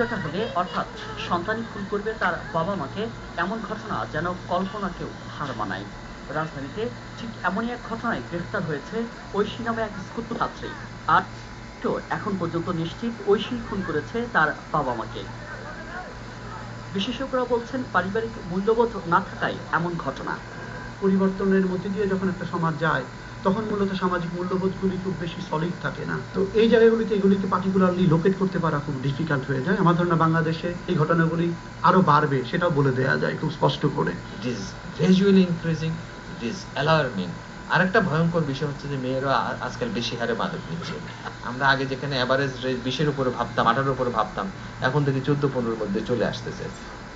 টাকা হলে, অর্থাৎ সন্তানই খুন করবে তার বাবা মাকে এমন ঘটনা যেন কল্পনাকেও হার মানায়। রাজধানীতে ঠিক এমনই এক ঘটনায় গ্রেফতার হয়েছে ঐশী নামে এক স্কুল ছাত্রী আর তো এখন পর্যন্ত নিশ্চিত ঐশী খুন করেছে তার বাবা মাকে বিশেষজ্ঞরা বলছেন, পারিবারিক মূল্যবোধ না থাকায় এমন ঘটনা। পরিবর্তনের মধ্যে দিয়ে যখন একটা সমাজ যায় তখন মূলত সামাজিক মূল্যবোধগুলি খুব বেশি সলিড থাকে না। তো এই জায়গাগুলিতে এগুলিকে পার্টিকুলারলি লোকেট করতে পারা খুব ডিফিকাল্ট হয়ে যায়। আমার ধারণা বাংলাদেশে এই ঘটনাগুলি আরও বাড়বে, সেটাও বলে দেওয়া যায় খুব স্পষ্ট করে। It is gradually increasing it is alarming আরেকটা ভয়ঙ্কর বিষয় হচ্ছে যে মেয়েরা আজকাল বেশি হারে মাদক নিচ্ছে। আমরা আগে যেখানে অ্যাভারেজ রেট বিশের উপরে ভাবতাম, আঠারোর উপরে ভাবতাম, এখন থেকে চোদ্দ, পনেরোর মধ্যে চলে আসতেছে।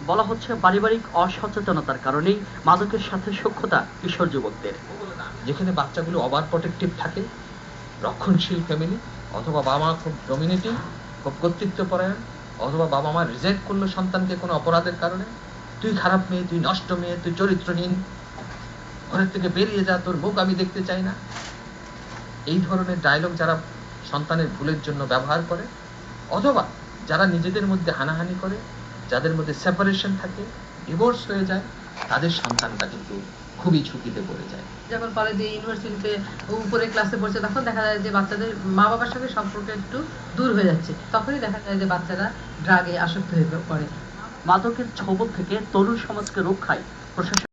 বলা হচ্ছে পারিবারিক অসচেতনতার কারণেই মাদকের সাথে সক্ষতা কিশোর যুবকদের। যেখানে বাচ্চাগুলো ওভার প্রোটেক্টিভ থাকে, রক্ষণশীল ফ্যামিলি অথবা বাবা মা খুব ডমিনেটিং খুব কর্তৃত্বপরায়ণ, অথবা বাবা মা রিজেক্ট করল সন্তানকে কোনো অপরাধের কারণে, তুই খারাপ মেয়ে, তুই নষ্ট মেয়ে, তুই চরিত্রহীন, ঘরের থেকে বেরিয়ে যা, তোর মুখ আমি দেখতে চাই না। এই ধরনের ডায়লগ যারা সন্তানের ভুলের জন্য ব্যবহার করে, অথবা যারা নিজেদের মধ্যে হানাহানি করে যাদের মধ্যে সেপারেশন থাকে ডিভোর্স হয়ে যায় তাদের সন্তানটা কিন্তু খুবই ঝুঁকিতে পড়ে যায়। যখন কলেজে ইউনিভার্সিটিতে উপরে ক্লাসে পড়ছে তখন দেখা যায় যে বাচ্চাদের মা বাবার সঙ্গে সম্পর্ক একটু দূর হয়ে যাচ্ছে। তখনই দেখা যায় যে বাচ্চারা ড্রাগে আসক্ত হয়ে পড়ে। মাদকের ছবল থেকে তরুণ সমাজকে রক্ষায় প্রশাসন